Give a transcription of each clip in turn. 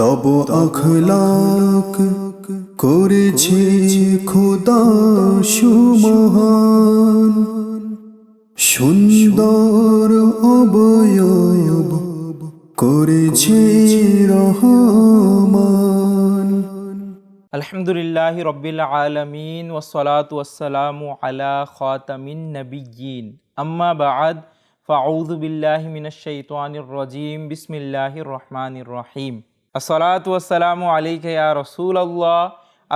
তব আখলাক করেছে খোদা সুমহান। সুন্দর অবয়ব করেছে রহমান। আলহামদুলিল্লাহ রব্বিল আলমিন ওসলাত ওসালাম আলা খাতামিন নবিয়িন আম্মা বাদ, ফাউযু বিল্লাহি মিনাশ রাজিম। বিসমিল্লাহির রহমানির রহিম। আসসালাতু ওয়াসসালামু আলাইকা ইয়া রাসূলুল্লাহ।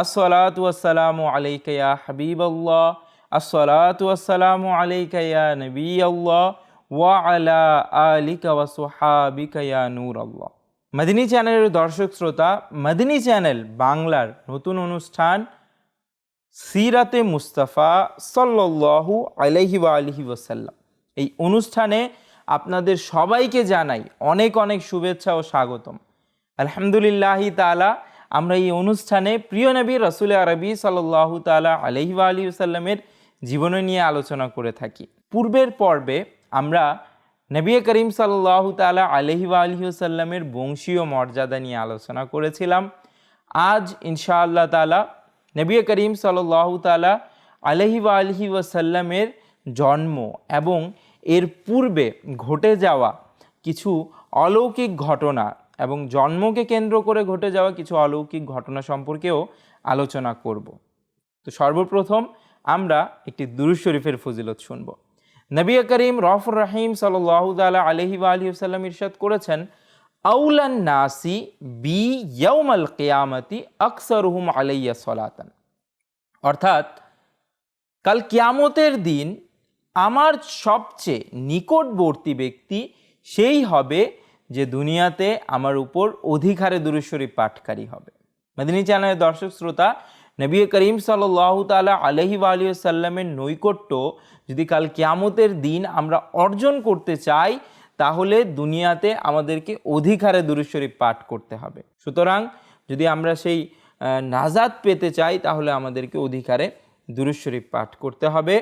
আসসালাতু ওয়াসসালামু আলাইকা ইয়া হাবিবাল্লাহ। আসসালাতু ওয়াসসালামু আলাইকা ইয়া নবিয়াল্লাহ। ওয়া আলা আলিকা ওয়া সুহাবিকা ইয়া নূরাল্লাহ। মদিনী চ্যানেলের দর্শক শ্রোতা, মদিনী চ্যানেল বাংলার নতুন অনুষ্ঠান সিরাতে মুস্তাফা আলাইহি ওয়া আলিহি ওয়াসাল্লাম। এই অনুষ্ঠানে আপনাদের সবাইকে জানাই অনেক অনেক শুভেচ্ছা ও স্বাগতম। আলহামদুলিল্লাহি তাআলা, আমরা এই অনুষ্ঠানে প্রিয় নবী রসুল আরবি আলাইহি ওয়া আলিহি ওয়াসাল্লামের জীবনী নিয়ে আলোচনা করে থাকি। পূর্বের পর্বে আমরা নবী করিম সাল্লাহ তালা আলহি আলহিউসাল্লামের বংশীয় মর্যাদা নিয়ে আলোচনা করেছিলাম। আজ ইনশাআল্লাহ তালা নবী করিম সাল্লাহ তালা আলহি আলহি ওয়াসাল্লামের জন্ম এবং এর পূর্বে ঘটে যাওয়া কিছু অলৌকিক ঘটনা এবং জন্মকে কেন্দ্র করে ঘটে যাওয়া কিছু অলৌকিক ঘটনা সম্পর্কেও আলোচনা করব। তো সর্বপ্রথম আমরা একটি দুরুজ শরীফের ফজিলত শুনব। নবী করিম রফর রাহিম সাল্লাহ তালা আলহি আলহিসাল্লাম ইরশাদ করেছেন, আউলান নাসি বি ইয়ৌমাল কেয়ামতি আকসরহুম আলাইয়া সলাতান। অর্থাৎ, কাল কিয়ামতের দিন আমার সবচেয়ে নিকটবর্তী ব্যক্তি সেই হবে যে দুনিয়াতে আমার উপর অধিকারে দুরুশ্বরী পাঠকারী হবে। মেদিনী চ্যানেলের দর্শক শ্রোতা, নবী করিম সাল্লাহ তালা আলহি আলিয়াল্লামের নৈকট্য যদি কাল কিয়ামতের দিন আমরা অর্জন করতে চাই, তাহলে দুনিয়াতে আমাদেরকে অধিকারে দুরুশ্বরী পাঠ করতে হবে। সুতরাং যদি আমরা সেই নাজাদ পেতে চাই, তাহলে আমাদেরকে অধিকারে দুরুশ্বরী পাঠ করতে হবে।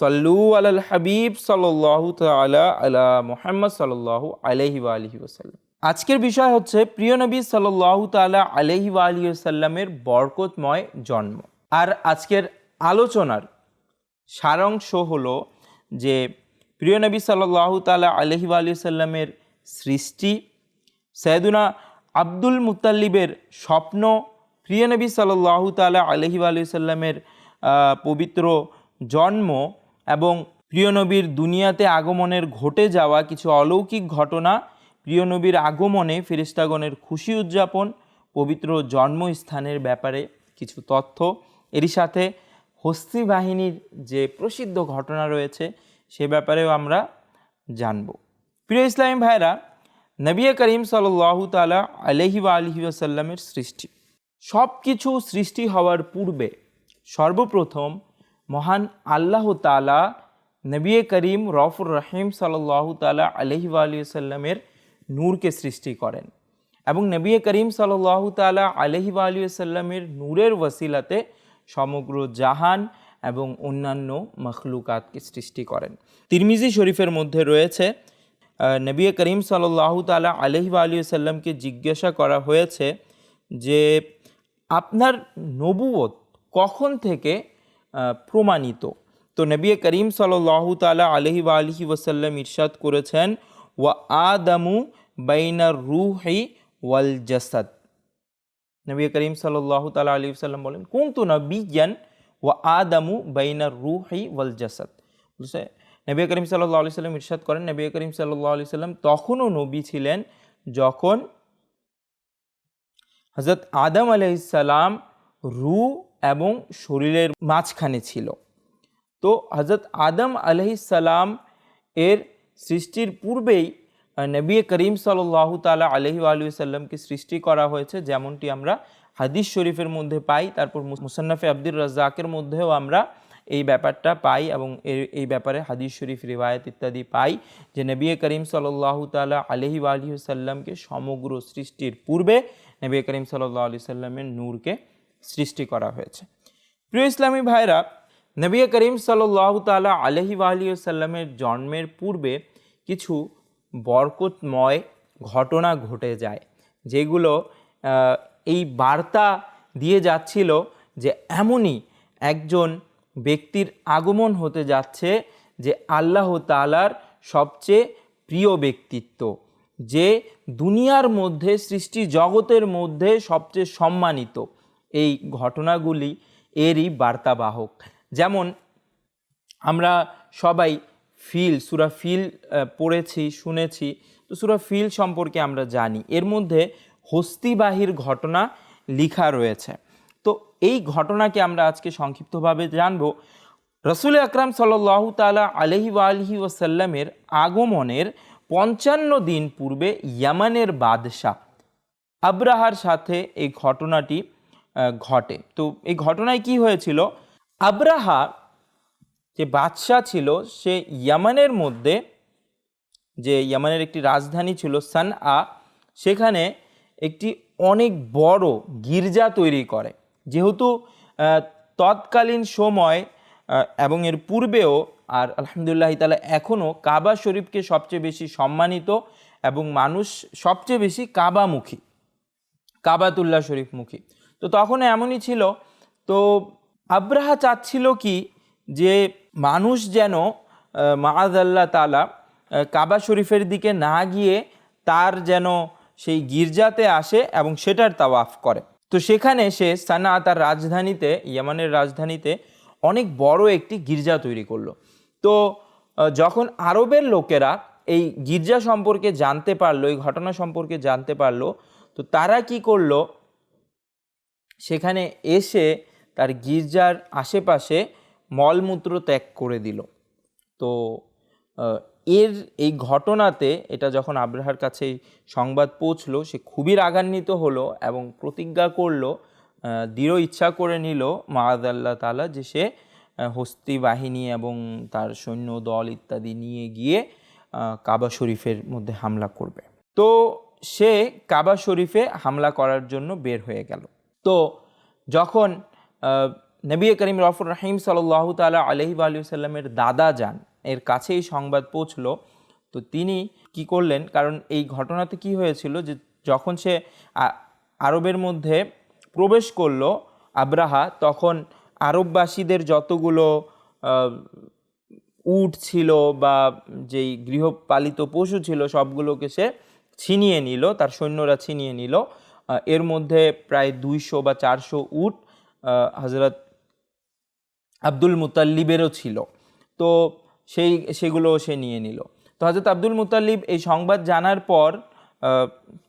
সল্লু আলাল হাবিব সাল্লাহ তালা আলা মোহাম্মদ সাল্লাহ আলহি আলহি ওসাল্লাম আজকের বিষয় হচ্ছে প্রিয় নবী সাল্লাহ তালা আলহি আলহি সাল্লামের বরকতময় জন্ম। আর আজকের আলোচনার সারাংশ হলো যে প্রিয় নবী সাল্লাহ তালা আলহি আলহি সাল্লামের সৃষ্টি, সৈয়দুনা আব্দুল মুতাল্লিবের স্বপ্ন, প্রিয় নবী সাল্লাহ তালা আলহি আলহি সাল্লামের পবিত্র জন্ম এবং প্রিয় নবীর দুনিয়াতে আগমনের ঘটে যাওয়া কিছু অলৌকিক ঘটনা, প্রিয় নবীর আগমনে ফেরিস্তাগণের খুশি উদযাপন, পবিত্র জন্মস্থানের ব্যাপারে কিছু তথ্য। এরই সাথে হস্তি বাহিনীর যে প্রসিদ্ধ ঘটনা রয়েছে, সে ব্যাপারেও আমরা জানব। প্রিয় ইসলামী ভাইরা নবী করিম সাল্লাহ তালা আলহি আলহি আসাল্লামের সৃষ্টি। সব কিছু সৃষ্টি হওয়ার পূর্বে সর্বপ্রথম মহান আল্লাহ তালা নবী করিম রফুর রহিম সাল্লাহ তালা আলহি আলিয়াল্লামের নূরকে সৃষ্টি করেন এবং নবী করিম সাল্লাহ তালা আলহি আলিয়াল্লামের নূরের ওসিলাতে সমগ্র জাহান এবং অন্যান্য মখলুকাতকে সৃষ্টি করেন। তিরমিজি শরীফের মধ্যে রয়েছে নবী করিম সাল্লাহ তালা আলহি আলিয়াল্লামকে জিজ্ঞাসা করা হয়েছে যে, আপনার নবুয়ত কখন থেকে প্রমাণিত। তো নবী করিম সাল্লাহ তালা আলহি আলহি ওসাল্লাম ইরশাদ করেছেন, ওয়া আদামু বাইনার রুহি ওয়াল জাসাদ। নবী করিম সাল্লাহ তালা আলী সাল্লাম বলেন কোন তো নবীজ্ঞান ওয়া আদামু বাইনার রুহি ওয়াল জাসাদ? বলছে নবী করিম সাল্লাহ আলি সাল্লাম ইরশাদ করেন, নবী করিম সাল্লাহ আলি সাল্লাম তখনও নবী ছিলেন যখন হজরত আদম আলাইসাল্লাম রু এবং শরীরের মাঝখানে ছিল। তো হজরত আদম আলহিসাল্লাম এর সৃষ্টির পূর্বেই নবী করিম সাল্লাহ তালা আলহি আলু সাল্লামকে সৃষ্টি করা হয়েছে, যেমনটি আমরা হাদিস শরীফের মধ্যে পাই। তারপর মুস- মুসান্নাফে আব্দুর রাজ্জাকের মধ্যেও আমরা এই ব্যাপারটা পাই এবং এই ব্যাপারে হাদিস শরীফ রিবায়ত ইত্যাদি পাই যে নবী করিম সাল্লাহ তালা আলহি আলহি সাল্লামকে সমগ্র সৃষ্টির পূর্বে নবী করিম সাল্লাহ আলি সাল্লামের নূরকে সৃষ্টি করা হয়েছে। প্রিয় ইসলামী ভাইরা, নবী করিম সাল্লাহ তালা আলহি আলিয়াল্লামের জন্মের পূর্বে কিছু বরকতময় ঘটনা ঘটে যায়, যেগুলো এই বার্তা দিয়ে যাচ্ছিল যে এমনই একজন ব্যক্তির আগমন হতে যাচ্ছে যে আল্লাহ তালার সবচেয়ে প্রিয় ব্যক্তিত্ব, যে দুনিয়ার মধ্যে সৃষ্টি জগতের মধ্যে সবচেয়ে সম্মানিত। এই ঘটনাগুলি এরই বার্তাবাহক। যেমন, আমরা সবাই ফিল, সুরা ফিল পড়েছি, শুনেছি। তো সুরা ফিল সম্পর্কে আমরা জানি। এর মধ্যে হস্তিবাহীর ঘটনা লিখা রয়েছে। তো এই ঘটনাকে আমরা আজকে সংক্ষিপ্তভাবে জানব। রসুল আকরাম সাল্লাহ তালা আলহি আলহি ওসাল্লামের আগমনের পঞ্চান্ন দিন পূর্বে ইয়ামানের বাদশাহ আব্রাহার সাথে এই ঘটনাটি ঘটে। তো এই ঘটনায় কি হয়েছিল? আব্রাহা যে বাদশাহ ছিল, সে ইয়ামানের মধ্যে, যে ইয়ামানের একটি রাজধানী ছিল সান আ সেখানে একটি অনেক বড় গির্জা তৈরি করে। যেহেতু তৎকালীন সময় এবং এর পূর্বেও, আর আলহামদুলিল্লাহ তালা এখনও কাবা শরীফকে সবচেয়ে বেশি সম্মানিত এবং মানুষ সবচেয়ে বেশি কাবামুখী, কাবাতুল্লাহ শরীফমুখী। তো তখন এমনই ছিল। তো আব্রাহা চাচ্ছিল কি যে মানুষ যেন মাহাদ আল্লাহ তালা কাবা শরীফের দিকে না গিয়ে তার যেন সেই গির্জাতে আসে এবং সেটার তাওয়াফ করে। তো সেখানে সে সানা তার রাজধানীতে, ইয়ামানের রাজধানীতে অনেক বড় একটি গির্জা তৈরি করল। তো যখন আরবের লোকেরা এই গির্জা সম্পর্কে জানতে পারল, এই ঘটনা সম্পর্কে জানতে পারল, তো তারা কি করল সেখানে এসে তার গির্জার আশেপাশে মলমূত্র ত্যাগ করে দিল। তো এর এই ঘটনাতে এটা যখন আব্রাহার কাছে সংবাদ পৌঁছলো, সে খুবই রাগান্বিত হলো এবং প্রতিজ্ঞা করল দৃঢ় ইচ্ছা করে নিল মাহাদ আল্লাহ তালা যে সে হস্তি বাহিনী এবং তার সৈন্য দল ইত্যাদি নিয়ে গিয়ে কাবা শরীফের মধ্যে হামলা করবে। তো সে কাবা শরীফে হামলা করার জন্য বের হয়ে গেল। তো যখন নবী করিম রফুর রাহিম সাল্লাহ তালা আলহি আলিয়াল্লামের দাদা যান, এর কাছেই সংবাদ পৌঁছলো। তো তিনি কি করলেন, কারণ এই ঘটনাতে কি হয়েছিল যে যখন সে আরবের মধ্যে প্রবেশ করল আব্রাহা, তখন আরববাসীদের যতগুলো উট ছিল বা যেই গৃহপালিত পশু ছিল সবগুলোকে সে ছিনিয়ে নিল, তার সৈন্যরা ছিনিয়ে নিল। এর মধ্যে প্রায় দুইশো বা চারশো উট হজরত আব্দুল মুতাল্লিবেরও ছিল। তো সেই, সেগুলো সে নিয়ে নিল। তো হজরত আব্দুল মুতাল্লিব এই সংবাদ জানার পর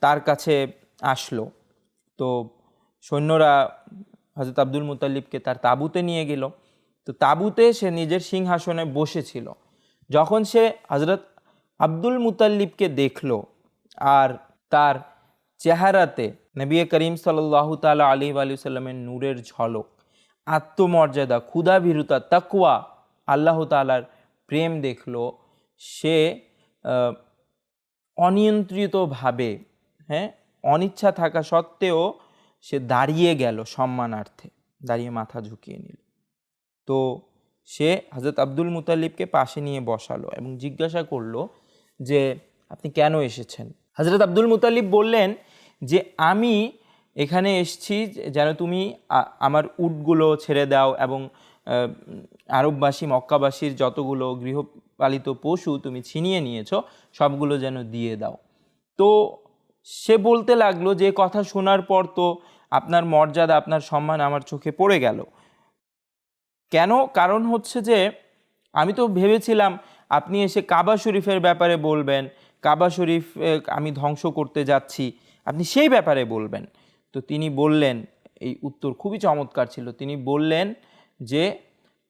তার কাছে আসলো। তো সৈন্যরা হজরত আব্দুল মুতাল্লিবকে তার তাঁবুতে নিয়ে গেল। তো তাঁবুতে সে নিজের সিংহাসনে বসেছিল। যখন সে হজরত আব্দুল মুতাল্লিবকে দেখল আর তার চেহারাতে নবী করিম সাল্লাহ তালা আলী আলী সাল্লামের নূরের ঝলক, আত্মমর্যাদা, ক্ষুধাভীরতা তাকুয়া আল্লাহ তালার প্রেম দেখল, সে অনিয়ন্ত্রিতভাবে হ্যাঁ অনিচ্ছা থাকা সত্ত্বেও সে দাঁড়িয়ে গেল সম্মানার্থে, দাঁড়িয়ে মাথা ঝুঁকিয়ে নিল। তো সে হজরত আব্দুল মুতালিবকে পাশে নিয়ে বসালো এবং জিজ্ঞাসা করল যে, আপনি কেন এসেছেন? হজরত আব্দুল মুতালিব বললেন যে আমি এখানে এসেছি যেন তুমি আমার উটগুলো ছেড়ে দাও এবং আরববাসী, মক্কাবাসীর যতগুলো গৃহপালিত পশু তুমি ছিনিয়ে নিয়েছ, সবগুলো যেন দিয়ে দাও। তো সে বলতে লাগল যে কথা শোনার পর তো আপনার মর্যাদা, আপনার সম্মান আমার চোখে পড়ে গেল। কেন? কারণ হচ্ছে যে, আমি তো ভেবেছিলাম, আপনি এসে কাবা শরীফের ব্যাপারে বলবেন, কাবা শরীফ আমি ধ্বংস করতে যাচ্ছি। আপনি সেই ব্যাপারে বলবেন। তো তিনি বললেন, এই উত্তর খুবই চমৎকার ছিল, তিনি বললেন যে,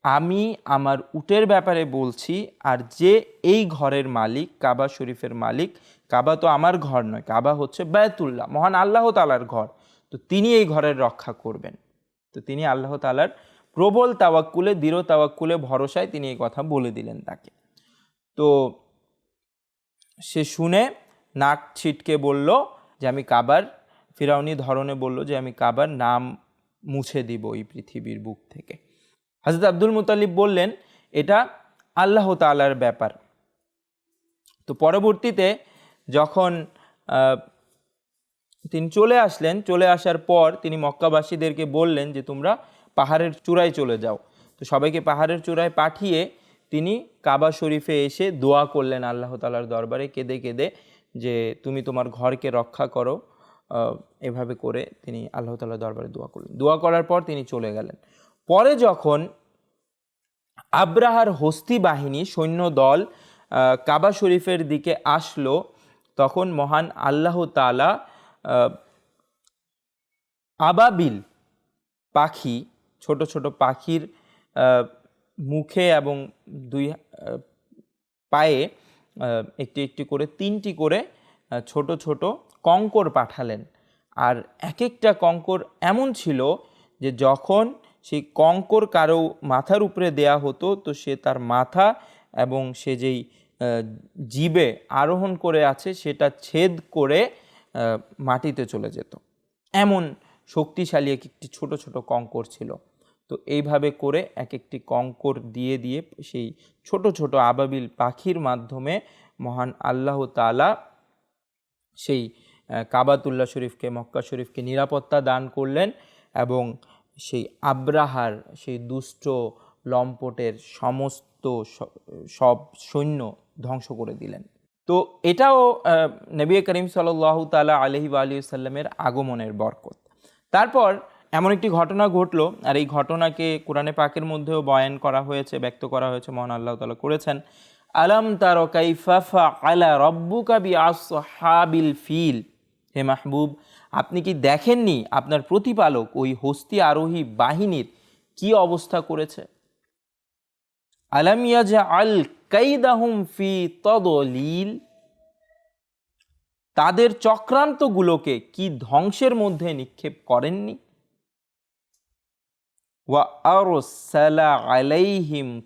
আমি আমার উটের ব্যাপারে বলছি, আর যে এই ঘরের মালিক, কাবা শরীফের মালিক, কাবা তো আমার ঘর নয়, কাবা হচ্ছে বায়তুল্লাহ, মহান আল্লাহ তালার ঘর। তো তিনি এই ঘরের রক্ষা করবেন। তো তিনি আল্লাহ তালার প্রবল তাওয়াক্কুলে, দৃঢ় তাওয়াক্কুলে ভরসায় তিনি এই কথা বলে দিলেন তাকে। তো সে শুনে নাক ছিটকে বলল যে আমি কাবার, ফিরাউনি ধরনে বলল যে আমি কাবার নাম মুছে দিব এই পৃথিবীর বুক থেকে। হাজরত আব্দুল মুতালিব বললেন, এটা আল্লাহ তালার ব্যাপার। তো পরবর্তীতে যখন তিনি চলে আসলেন, চলে আসার পর তিনি মক্কাবাসীদেরকে বললেন যে তোমরা পাহাড়ের চূড়ায় চলে যাও। তো সবাইকে পাহাড়ের চূড়ায় পাঠিয়ে তিনি কাবা শরীফে এসে দোয়া করলেন আল্লাহ তালার দরবারে, কেঁদে কেঁদে যে তুমি তোমার ঘরকে রক্ষা করো এভাবে করে তিনি আল্লাহ তালার দরবারে দোয়া করলেন। দোয়া করার পর তিনি চলে গেলেন। পরে যখন আব্রাহার হস্তি বাহিনী সৈন্য দল কাবা শরীফের দিকে আসলো, তখন মহান আল্লাহ তালা আবাবিল পাখি, ছোট ছোট পাখির মুখে এবং দুই পায়ে একটি একটি করে, তিনটি করে ছোট ছোট কঙ্কর পাঠালেন। আর এক একটা কঙ্কর এমন ছিল যে যখন সেই কঙ্কর কারও মাথার উপরে দেয়া হতো, তো সে তার মাথা এবং সে যেই জীবে আরোহণ করে আছে, সেটা ছেদ করে মাটিতে চলে যেত। এমন শক্তিশালী এক একটি ছোট ছোট কঙ্কর ছিল। তো এইভাবে করে এক একটি কঙ্কর দিয়ে দিয়ে সেই ছোট ছোট আবাবিল পাখির মাধ্যমে মহান আল্লাহ তালা সেই আহ, কাবাতুল্লাহ শরীফকে মক্কা শরীফকে নিরাপত্তা দান করলেন এবং সেই আব্রাহার সেই দুষ্ট লম্পটের সমস্ত সব সৈন্য ধ্বংস করে দিলেন। তো এটাও নবী করিম সাল্লাহ তালা আলহি আলী সাল্লামের আগমনের বরকত। তারপর এমন একটি ঘটনা ঘটলো, আর এই ঘটনাকে কোরআনে পাকের মধ্যেও বয়ান করা হয়েছে, ব্যক্ত করা হয়েছে, মহান আল্লাহ তালা করেছেন। আলাম তার আলা রব্বুকা বি আসহাবিল ফিল। হে মাহবুব, আপনি কি দেখেননি আপনার প্রতিপালক ওই হস্তি আরোহী বাহিনীর কি অবস্থা করেছে? আলাম ইয়াজা আল কাইদাহুম ফি তদলিল। তাদের চক্রান্তগুলোকে কি ধ্বংসের মধ্যে নিক্ষেপ করেননি? ওয়া আলাইহিম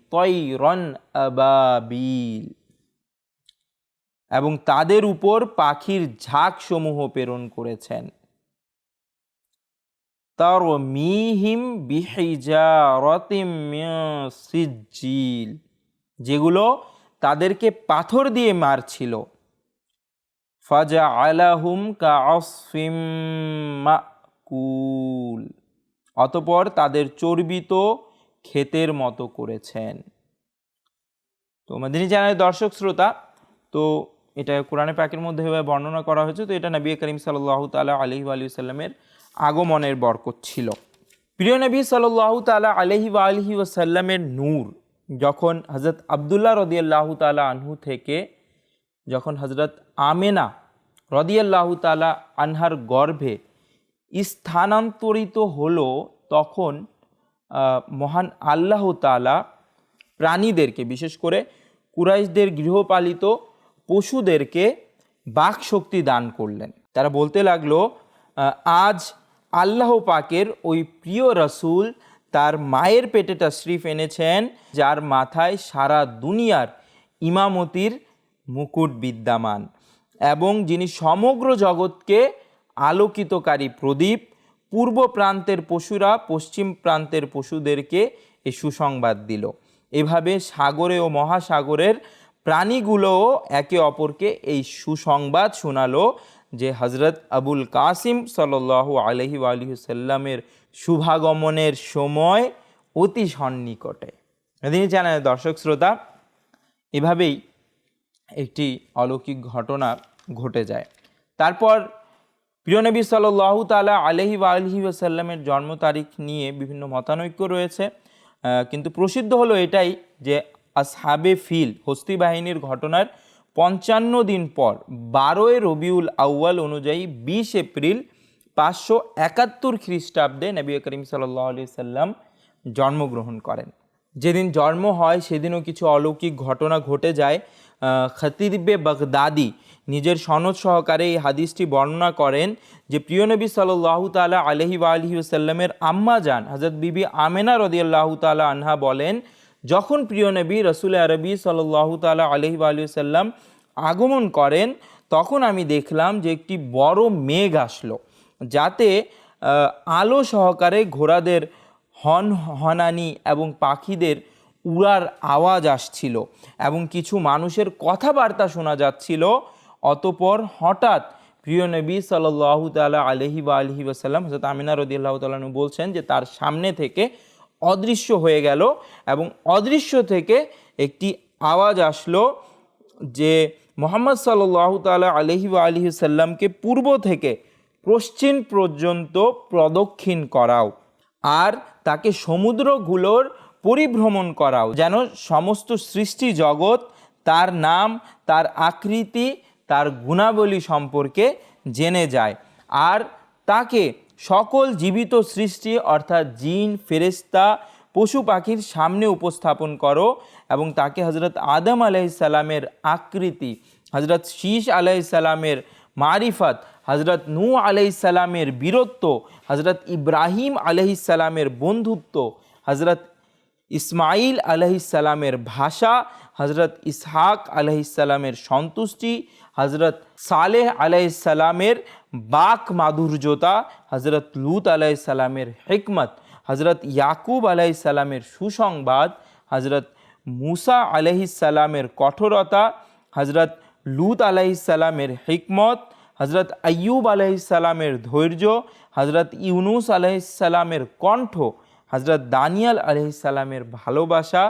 এবং তাদের উপর পাখির ঝাঁক সমূহ প্রেরণ করেছেন। তার মিহিম সিজ্জিল যেগুলো তাদেরকে পাথর দিয়ে মারছিল। ফাজা আলাহুম কা মাকুল অতপর তাদের চর্বিত ক্ষেতের মতো করেছেন। তো মাদিনী চ্যানেলের দর্শক শ্রোতা, তো এটা কোরআনে পাকের মধ্যে বর্ণনা করা হয়েছে, তো এটা নবী করিম সাল্লাহ তালা আলহি আলী সাল্লামের আগমনের বরকত ছিল। প্রিয় নবী সাল্লাহ তালা আলহি আলহি ওসাল্লামের নূর যখন হজরত আবদুল্লাহ রদিয়াল্লাহ তালা আনহু থেকে, যখন হজরত আমেনা রদিয়াল্লাহ তালা আনহার গর্ভে স্থানান্তরিত হলো তখন মহান আল্লাহ তালা প্রাণীদেরকে, বিশেষ করে কুরাইশদের গৃহপালিত পশুদেরকে বাক শক্তি দান করলেন। তারা বলতে লাগল আজ আল্লাহ পাকের ওই প্রিয় রসুল তার মায়ের পেটে তশরিফ এনেছেন, যার মাথায় সারা দুনিয়ার ইমামতির মুকুট বিদ্যমান এবং যিনি সমগ্র জগৎকে আলোকিতকারী প্রদীপ, পূর্ব প্রান্তের পশুরা পশ্চিম প্রান্তের পশুদেরকে এ সুসংবাদ দিল। এভাবে সাগরে ও মহাসাগরের প্রাণীগুলোও একে অপরকে এই সুসংবাদ শোনালো যে হজরত আবুল কাসিম সাল্লাহ আলহি আলহিসাল্লামের শুভাগমনের সময় অতি সন্নিকটে। তিনি জানেন দর্শক শ্রোতা, এভাবেই একটি অলৌকিক ঘটনা ঘটে যায়। তারপর প্রিয় নবী সাল্লাহ তালা আলহি বা আলহি আসাল্লামের জন্ম তারিখ নিয়ে বিভিন্ন মতানৈক্য রয়েছে। কিন্তু প্রসিদ্ধ হলো এটাই যে আসহাবে ফিল, হস্তি বাহিনীর ঘটনার পঞ্চান্ন দিন পর, বারোই রবিউল আউয়াল অনুযায়ী বিশ এপ্রিল পাঁচশো একাত্তর খ্রিস্টাব্দে নবী করিম সাল্লাহ আলি সাল্লাম জন্মগ্রহণ করেন। যেদিন জন্ম হয়, সেদিনও কিছু অলৌকিক ঘটনা ঘটে যায়। খতিবে বাগদাদি নিজের সনদ সহকারে এই হাদিসটি বর্ণনা করেন যে প্রিয় নবী সাল্লাহ তালা আলহি বা আলহি সাল্লামের আম্মা যান হজরত বিবি আমেনা রদিয়াল্লাহ তালা আনহা বলেন, যখন প্রিয় নবী রসুল আরবি সাল্লাহ তালা আলহি সাল্লাম আগমন করেন, তখন আমি দেখলাম যে একটি বড় মেঘ আসলো, যাতে আলো সহকারে ঘোড়াদের হন, হনানি এবং পাখিদের উড়ার আওয়াজ আসছিল এবং কিছু মানুষের কথাবার্তা শোনা যাচ্ছিল। অতপর হঠাৎ প্রিয় নবী সাল্লাহ তালা আলহি বা আলহি ওসাল্লাম হজরত আমিনা রদি আল্লাহ তালু বলছেন যে তার সামনে থেকে অদৃশ্য হয়ে গেল এবং অদৃশ্য থেকে একটি আওয়াজ আসলো যে মোহাম্মদ সাল্লাহ তালা আলহি বা আলহি সাল্লামকে পূর্ব থেকে পশ্চিম পর্যন্ত প্রদক্ষিণ করাও। আর তাকে সমুদ্রগুলোর পরিভ্রমণ করাও, যেন সমস্ত সৃষ্টি জগৎ তার নাম, তার আকৃতি, তার গুণাবলী সম্পর্কে জেনে যায়। আর তাকে সকল জীবিত সৃষ্টি, অর্থাৎ জিন ফেরেস্তা পশু পাখির সামনে উপস্থাপন করো এবং তাকে হজরত আদম আলাইসাল্লামের আকৃতি হজরত শীষ আলাইসাল্লামের মারিফত হজরত নূ আলাইসাল্লামের বীরত্ব হজরত ইব্রাহিম আলহিসাল্লামের বন্ধুত্ব হজরত ইসমাইল আলহিসাল্লামের ভাষা হজরত ইসহাক আলহিসাল্লামের সন্তুষ্টি হজরত সালেহ আলাইসাল্লামের বাক মাধুর্যতা হজরত লুত আলাইসাল্লামের হিকমত হজরত ইয়াকুব আলাইসাল্লামের সুসংবাদ হজরত মুসা আলহিসাল্লামের কঠোরতা হজরত লুত আলাইসাল্লামের হিকমত হজরত আয়ুব আলাইসাল্লামের ধৈর্য হজরত ইউনুস আলাইসাল্লামের কণ্ঠ হজরত দানিয়াল আলহিসাল্লামের ভালোবাসা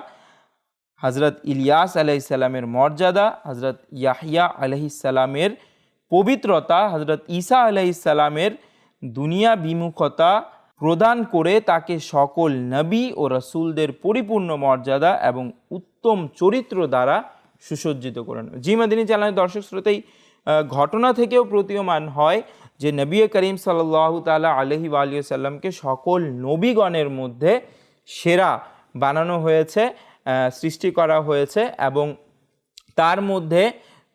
হজরত ইলিয়াস আলাইসাল্লামের মর্যাদা হজরত ইয়াহিয়া আলহিসাল্লামের পবিত্রতা হজরত ঈসা আলাইসাল্লামের দুনিয়া বিমুখতা প্রদান করে তাকে সকল নবী ও রসুলদের পরিপূর্ণ মর্যাদা এবং উত্তম চরিত্র দ্বারা সুসজ্জিত করেন জি মাদিনী চ্যানেলের দর্শক শ্রোতেই ঘটনা থেকেও প্রতীয়মান হয় যে নবী করিম সাল্লাহ তালা আলহি সাল্লামকে সকল নবীগণের মধ্যে সেরা বানানো হয়েছে সৃষ্টি করা হয়েছে এবং তার মধ্যে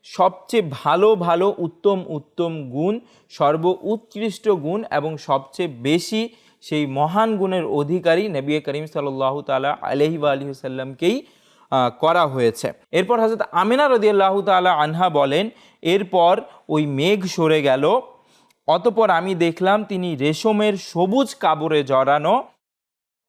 সবচেয়ে ভালো ভালো, উত্তম উত্তম গুণ সর্ব উৎকৃষ্ট গুণ এবং সবচেয়ে বেশি সেই মহান গুণের অধিকারী নবী করিম সাল্লাহ তালা আলহি আলী সাল্লামকেই করা হয়েছে। এরপর হজরত আমিনা রদিয়াল্লাহ তালা আনহা বলেন, এরপর ওই মেঘ সরে গেল অতপর আমি দেখলাম তিনি রেশমের সবুজ কাপড়ে জড়ানো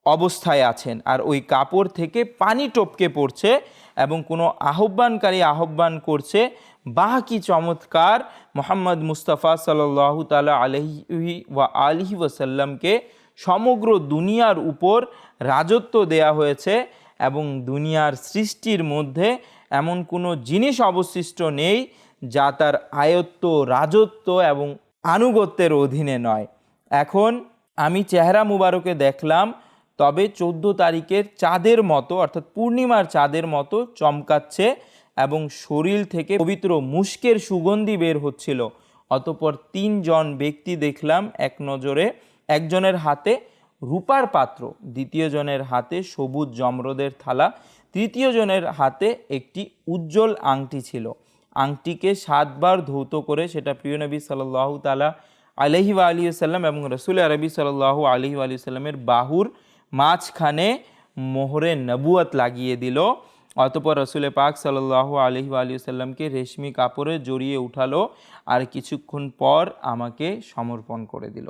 অবস্থায় আছেন আর ওই কাপড় থেকে পানি টপকে পড়ছে এবং কোনো আহ্বানকারী আহ্বান করছে, বাহ, কি চমৎকার! মোহাম্মদ মুস্তাফা সাল্লাহ তালা আলহি ওয়া আলহি ওয়াসাল্লামকে সমগ্র দুনিয়ার উপর রাজত্ব দেয়া হয়েছে এবং দুনিয়ার সৃষ্টির মধ্যে এমন কোনো জিনিস অবশিষ্ট নেই যা তার আয়ত্ত, রাজত্ব এবং আনুগত্যের অধীনে নয়। এখন আমি চেহারা মুবারকে দেখলাম, তবে চোদ্দ তারিখের চাঁদের মতো, অর্থাৎ পূর্ণিমার চাঁদের মতো চমকাচ্ছে এবং শরীর থেকে পবিত্র মুস্কের সুগন্ধি বের হচ্ছিল। অতপর তিনজন ব্যক্তি দেখলাম এক নজরে, একজনের হাতে রূপার পাত্র দ্বিতীয় জনের হাতে সবুজ জমরদের থালা তৃতীয় জনের হাতে একটি উজ্জ্বল আংটি ছিল। আংটিকে সাতবার ধৌত করে সেটা প্রিয় নবী সাল্লাহ তালা আলহি আলী সাল্লাম এবং রসুল আরবি সাল্লাহ আলহি আলী সাল্লামের বাহুর মাঝখানে মোহরে নবুয়াত লাগিয়ে দিল। অতপর রসুল পাক সাল্লাহ আলহি আলী সাল্লামকে রেশমি কাপড়ে জড়িয়ে উঠালো আর কিছুক্ষণ পর আমাকে সমর্পণ করে দিল।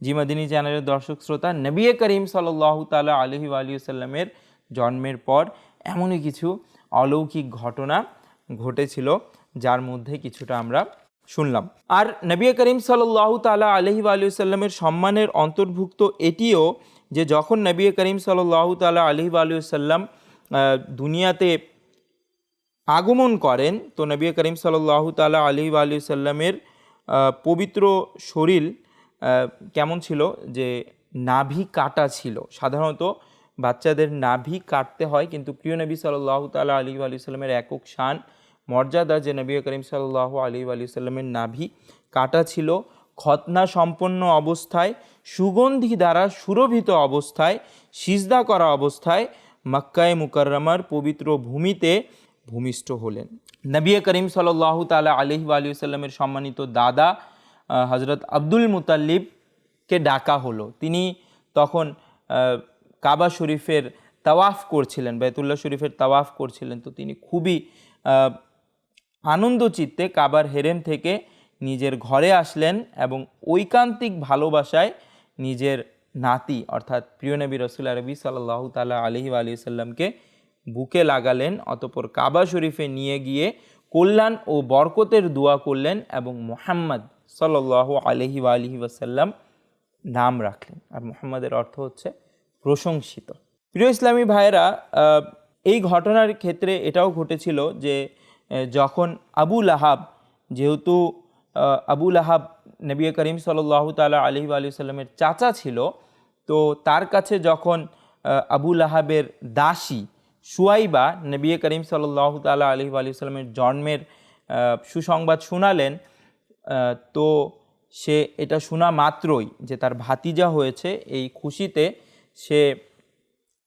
জিমাদিনী চ্যানেলের দর্শক শ্রোতা, নবী করিম সাল্লাহ তালা আলহি আলী সাল্লামের জন্মের পর এমনই কিছু অলৌকিক ঘটনা ঘটেছিল। যার মধ্যে কিছুটা আমরা শুনলাম। আর নবী করিম সাল্লাহ তালা আলহি আলুসাল্লামের সম্মানের অন্তর্ভুক্ত এটিও যে যখন নবী করিম সাল্লাহ তালা আলহি আলুসাল্লাম দুনিয়াতে আগমন করেন, তো নবী করিম সাল্লাহ তালা আলী আলী সাল্লামের পবিত্র শরীর কেমন ছিল? যে নাভি কাটা ছিল। সাধারণত বাচ্চাদের নাভি কাটতে হয়, কিন্তু প্রিয় নবী সাল্লাহ তালা আলী আলী সাল্লামের একক শান মর্যাদা যে নবী করিম সাল্লাহ আলী আলী সাল্লামের নাভি কাটা ছিল খতনা সম্পন্ন অবস্থায়, সুগন্ধি দ্বারা সুরভিত অবস্থায়, সিজদা করা অবস্থায় মক্কায় মুকাররমার পবিত্র ভূমিতে ভূমিষ্ঠ হলেন। নবী করিম সাল্লাহ তালা আলহি আলী সাল্লামের সম্মানিত দাদা হজরত আব্দুল মুতাল্লিবকে ডাকা হলো। তিনি তখন কাবা শরীফের তাওয়াফ করছিলেন বেতুল্লাহ শরীফের তাওয়াফ করছিলেন। তো তিনি খুবই আনন্দ চিত্তে কাবার হেরেম থেকে নিজের ঘরে আসলেন এবং ঐকান্তিক ভালোবাসায় নিজের নাতি, অর্থাৎ প্রিয় নবী রসুল আরবি সাল্লাহ তালা আলহি আলী সাল্লামকে বুকে লাগালেন, অতপর কাবা শরীফে নিয়ে গিয়ে কল্যাণ ও বরকতের দোয়া করলেন এবং মোহাম্মদ সাল্লাহ আলহি আলহি ওয়াসাল্লাম নাম রাখলেন। আর মুহাম্মাদের অর্থ হচ্ছে প্রশংসিত। প্রিয় ইসলামী ভাইয়েরা এই ঘটনার ক্ষেত্রে এটাও ঘটেছিল যে যখন আবু লাহাব যেহেতু আহ, আবু লাহাব নবী করিম সাল্লাহ তালা আলহি আলি সাল্লামের চাচা ছিল তো তার কাছে যখন আবু লাহাবের দাসী সুয়াইবা নবী করিম সাল্লাহ তালা আলহি আলি সাল্লামের জন্মের সুসংবাদ শোনালেন তো সে এটা শোনা মাত্রই যে তার ভাতিজা হয়েছে এই খুশিতে সে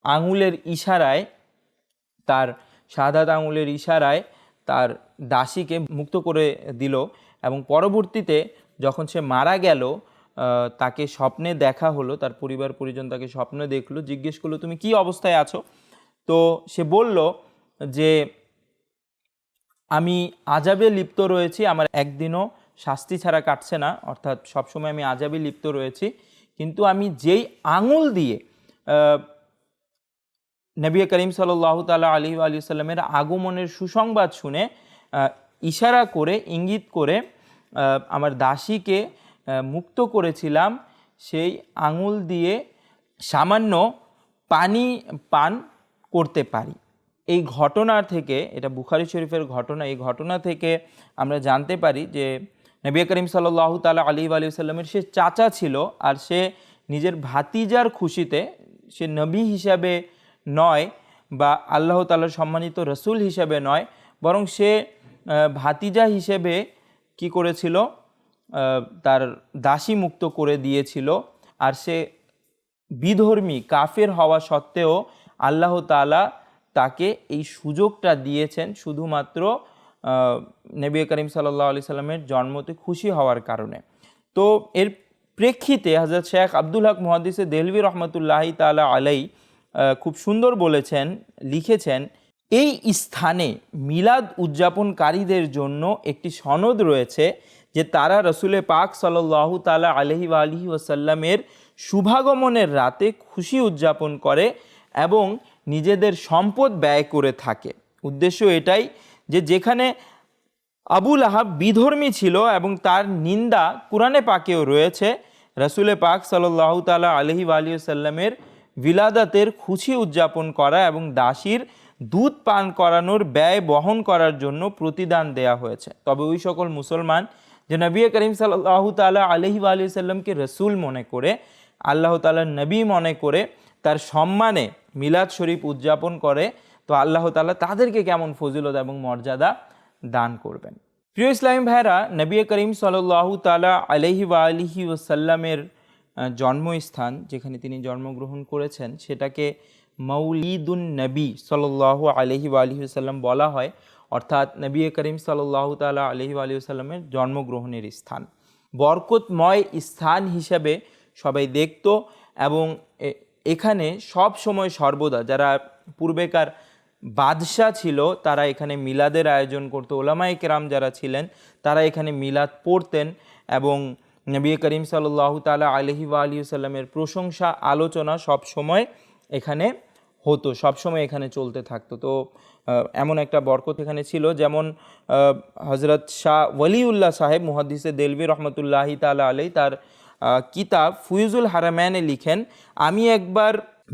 আঙুলের ইশারায় তার সাদাত আঙুলের ইশারায় তার দাসীকে মুক্ত করে দিল এবং পরবর্তীতে যখন সে মারা গেল তাকে স্বপ্নে দেখা হলো, তার পরিবার পরিজন তাকে স্বপ্নে দেখল, জিজ্ঞেস করল, তুমি কি অবস্থায় আছো? তো সে বলল যে, আমি আজাবে লিপ্ত রয়েছি, আমার একদিনও শাস্তি ছাড়া কাটছে না, অর্থাৎ সবসময় আমি আজাবে লিপ্ত রয়েছি, কিন্তু আমি যেই আঙুল দিয়ে নবী করিম সাল্লাহ তালা আলী আলী সাল্লামের আগমনের সুসংবাদ শুনে ইশারা করে, ইঙ্গিত করে আমার দাসীকে মুক্ত করেছিলাম। সেই আঙুল দিয়ে সামান্য পানি পান করতে পারি। এই ঘটনা থেকে, এটা বুখারি শরীফের ঘটনা, এই ঘটনা থেকে আমরা জানতে পারি যে, নবী করিম সাল্লাহ তালা আলী আলী সাল্লামের সে চাচা ছিল আর সে নিজের ভাতিজার খুশিতে সে নবী হিসাবে নয় বা আল্লাহ তালার সম্মানিত রসুল হিসেবে নয়, বরং সে ভাতিজা হিসেবে কি করেছিল? তার দাসী মুক্ত করে দিয়েছিল আর সে বিধর্মী, কাফের হওয়া সত্ত্বেও আল্লাহ তাআলা তাকে এই সুযোগটা দিয়েছেন শুধুমাত্র নবী করিম সাল্লাহ আলি সাল্লামের জন্মতে খুশি হওয়ার কারণে। তো এর প্রেক্ষিতে হজরত শেখ আব্দুল হক মহাদিসে দেলভি রহমতুল্লাহি তালা আলাই খুব সুন্দর বলেছেন, লিখেছেন, এই স্থানে মিলাদ উদযাপনকারীদের জন্য একটি সনদ রয়েছে যে তারা রসুলে পাক সাল্লাহ তালা আলহি আলহি ওসাল্লামের শুভাগমনের রাতে খুশি উদযাপন করে এবং নিজেদের সম্পদ ব্যয় করে থাকে। উদ্দেশ্য এটাই যে যেখানে আবুল আহাব বিধর্মী ছিল এবং তার নিন্দা কোরআনে পাকেও রয়েছে, রসুলে পাক সাল্লাহ তালা আলহি আলী সাল্লামের বিলাদাতের খুশি উদযাপন করা এবং দাসীর দুধ পান করানোর ব্যয় বহন করার জন্য প্রতিদান দেয়া হয়েছে। তবে ওই সকল মুসলমান যে নবী করিম সাল্লাহ তালা আলহি আলী সাল্লামকে রসুল মনে করে, আল্লাহ তালার নবী মনে করে, তার সম্মানে মিলাদ শরীফ উদযাপন করে, তো আল্লাহ তাআলা তাদেরকে কেমন ফজিলত এবং মর্যাদা দান করবেন। প্রিয় ইসলামী ভাইরা নবী করিম সাল্লাহ তালা আলহি আলিহি ওসাল্লামের জন্মস্থান যেখানে তিনি জন্মগ্রহণ করেছেন, সেটাকে মৌলিদুন নবী সাল্লাহ আলহি বা আলহি সাল্লাম বলা হয়। অর্থাৎ নবী করিম সাল্লাহ তালা আলহি আলহি সাল্লামের জন্মগ্রহণের স্থান। বরকতময় স্থান হিসাবে সবাই দেখত এবং এখানে সব সময় সর্বদা যারা পূর্বেকার বাদশাহ ছিল, তারা এখানে মিলাদের আয়োজন করতো। ওলামাই কেরাম যারা ছিলেন, তারা এখানে মিলাদ পড়তেন এবং নবী করিম সাল্লাহ তালা আলহি আলী সাল্লামের প্রশংসা, আলোচনা সব সময় এখানে হতো, সব সময় এখানে চলতে থাকতো। তো এমন একটা বরকত এখানে ছিল যেমন হজরত শাহ ওয়ালিউল্লাহ সাহেব মুহাদ্দিসে দেলবি রহমতুল্লাহি তালা আলাই তার কিতাব ফুইজুল হারাম্যানে লিখেন, আমি একবার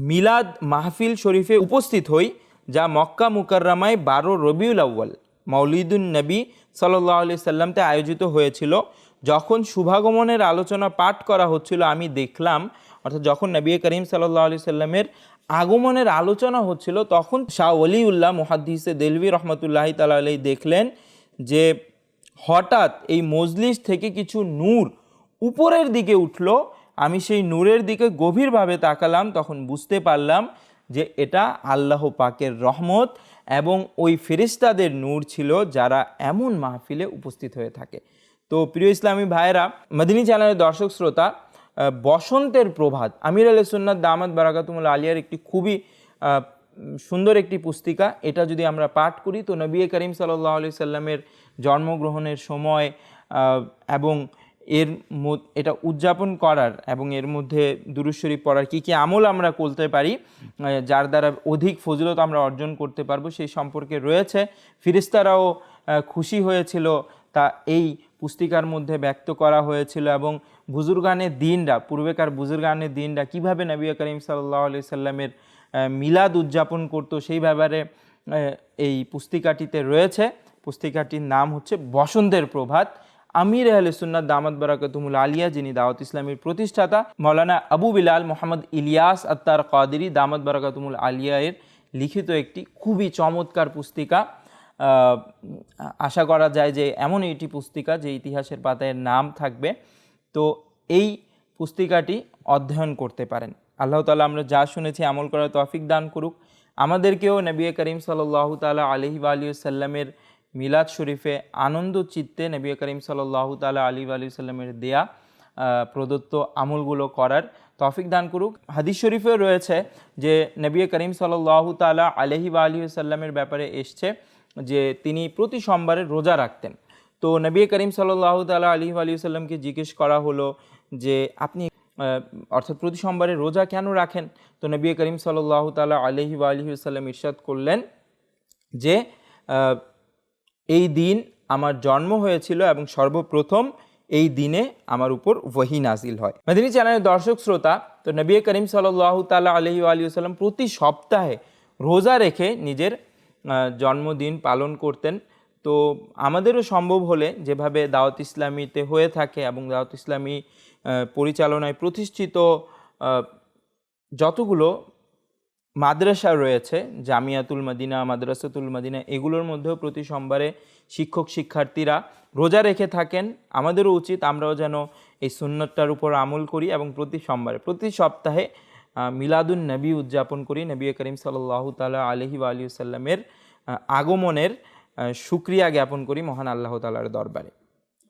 মিলাদ মাহফিল শরীফে উপস্থিত হই, যা মক্কা মুকাররামায় বারো রবিউল আউ্য়াল মৌলিদুন নবী সাল্লাহ আলি সাল্লামতে আয়োজিত হয়েছিল। যখন শুভাগমনের আলোচনা পাঠ করা হচ্ছিল, আমি দেখলাম, অর্থাৎ যখন নবী করিম সাল্লাহ আলি সাল্লামের আগমনের আলোচনা হচ্ছিল, তখন শাহ ওলিউল্লাহ মুহাদ্দিসে দেলভি রহমতুল্লাহি তালা দেখলেন যে হঠাৎ এই মজলিস থেকে কিছু নূর উপরের দিকে উঠল। আমি সেই নূরের দিকে গভীরভাবে তাকালাম, তখন বুঝতে পারলাম যে এটা আল্লাহ পাকের রহমত এবং ওই ফেরিস্তাদের নূর ছিল যারা এমন মাহফিলে উপস্থিত হয়ে থাকে। তো প্রিয় ইসলামী ভাইয়েরা, মদিনী চ্যানেলের দর্শক শ্রোতা বসন্তের প্রভাত, আমির আলী সুন্নাত দামাত বারাকাতুমুল আলিয়ার একটি খুবই সুন্দর একটি পুস্তিকা। এটা যদি আমরা পাঠ করি, তো নবী করিম সাল্লাহ আলি সাল্লামের জন্মগ্রহণের সময় এবং এর এটা উদযাপন করার এবং এর মধ্যে দুরুশ্বরী পড়ার কী কী আমল আমরা করতে পারি যার দ্বারা অধিক ফজিলত আমরা অর্জন করতে পারব, সেই সম্পর্কে রয়েছে। ফিরিস্তারাও খুশি হয়েছিল তা এই পুস্তিকার মধ্যে ব্যক্ত করা হয়েছিল এবং বুজুর্গানের দিনরা, পূর্বেকার বুজুর্গানের দিনরা কীভাবে নবী করিম সাল্লাহ আলি সাল্লামের মিলাদ উদযাপন করতো সেই ব্যাপারে এই পুস্তিকাটিতে রয়েছে। পুস্তিকাটির নাম হচ্ছে বসন্তের প্রভাত। আমির আহলে সুন্নাত দামাত বারাকাতুমুল আলিয়া, যিনি দাওয়াত ইসলামীর প্রতিষ্ঠাতা, মৌলানা আবু বিলাল মোহাম্মদ ইলিয়াস আত্তার কাদেরি দামাত বারাকাতুমুল আলিয়া এর লিখিত একটি খুবই চমৎকার পুস্তিকা। আশা করা যায় যে এমন একটি পুস্তিকা যে ইতিহাসের পাতায় নাম থাকবে। তো এই পুস্তিকাটি অধ্যয়ন করতে পারেন। আল্লাহ তালা আমরা যা শুনেছি আমল করার তফিক দান করুক। আমাদেরকেও নবী করিম সাল্লাহ তালা আলহি আলী সাল্লামের মিলাদ শরীফে আনন্দ চিত্তে নবী করিম সাল্লাহ তালা আলী আলী সাল্লামের দেয়া প্রদত্ত আমলগুলো করার তফিক দান করুক। হাদিস শরীফেও রয়েছে যে নবী করিম সাল্লাহ তালা আলহি আলী সাল্লামের ব্যাপারে এসছে যে তিনি প্রতি সোমবারে রোজা রাখতেন। তো নবী করিম সাল্লাহ তালা আলী আলী সাল্লামকে জিজ্ঞেস করা হলো যে, আপনি অর্থাৎ প্রতি সোমবারে রোজা কেন রাখেন? তো নবী করিম সাল্লাহ তালা আলহি আলী সাল্লাম ইরশাদ করলেন যে এই দিন আমার জন্ম হয়েছিল এবং সর্বপ্রথম এই দিনে আমার উপর ওহি নাজিল হয়। মেদিনী চ্যানেলের দর্শক শ্রোতা, তো নবী করিম সাল্লাহ তালা আলহি আলী সাল্লাম প্রতি সপ্তাহে রোজা রেখে নিজের জন্মদিন পালন করতেন। তো আমাদেরও সম্ভব হলে যেভাবে দাওয়াত ইসলামীতে হয়ে থাকে এবং দাওয়াত ইসলামী পরিচালনায় প্রতিষ্ঠিত যতগুলো মাদ্রাসা রয়েছে, জামিয়াতুল মদিনা, মাদ্রাসাতুল মদিনা, এগুলোর মধ্যেও প্রতি সোমবারে শিক্ষক শিক্ষার্থীরা রোজা রেখে থাকেন। আমাদেরও উচিত আমরাও যেন এই সুন্নতটার উপর আমল করি এবং প্রতি সোমবারে, প্রতি সপ্তাহে মিলাদুন নবী উদযাপন করি, নবী করিম সাল্লাহ তালা আলহি আলী সাল্লামের আগমনের সুক্রিয়া জ্ঞাপন করি মহান আল্লাহ তালার দরবারে।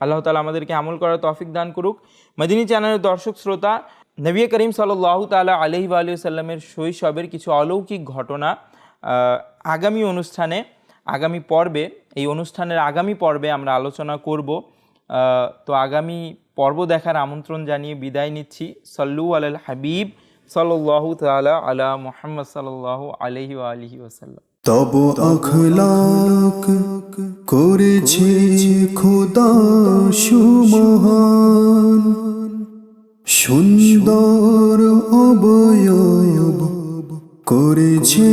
আল্লাহ তালা আমাদেরকে আমল করার তফিক দান করুক। মদিনী চ্যানেলের দর্শক শ্রোতা, নবী করিম সাল্লাহ তালা আলহি আলী সাল্লামের শৈশবের কিছু অলৌকিক ঘটনা আগামী অনুষ্ঠানে, আগামী পর্বে, এই অনুষ্ঠানের আগামী পর্বে আমরা আলোচনা করব। তো আগামী পর্ব দেখার আমন্ত্রণ জানিয়ে বিদায় নিচ্ছি। সল্লু আল হাবিব। সাল্লাহ তালা আলা মোহাম্মদ সাল্লাহ আলহি আলহি ওসাল্লাম তব আখলাক করেছে খোদা সুমহান। সুন্দর অবয়ব করেছে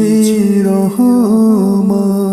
রহমান।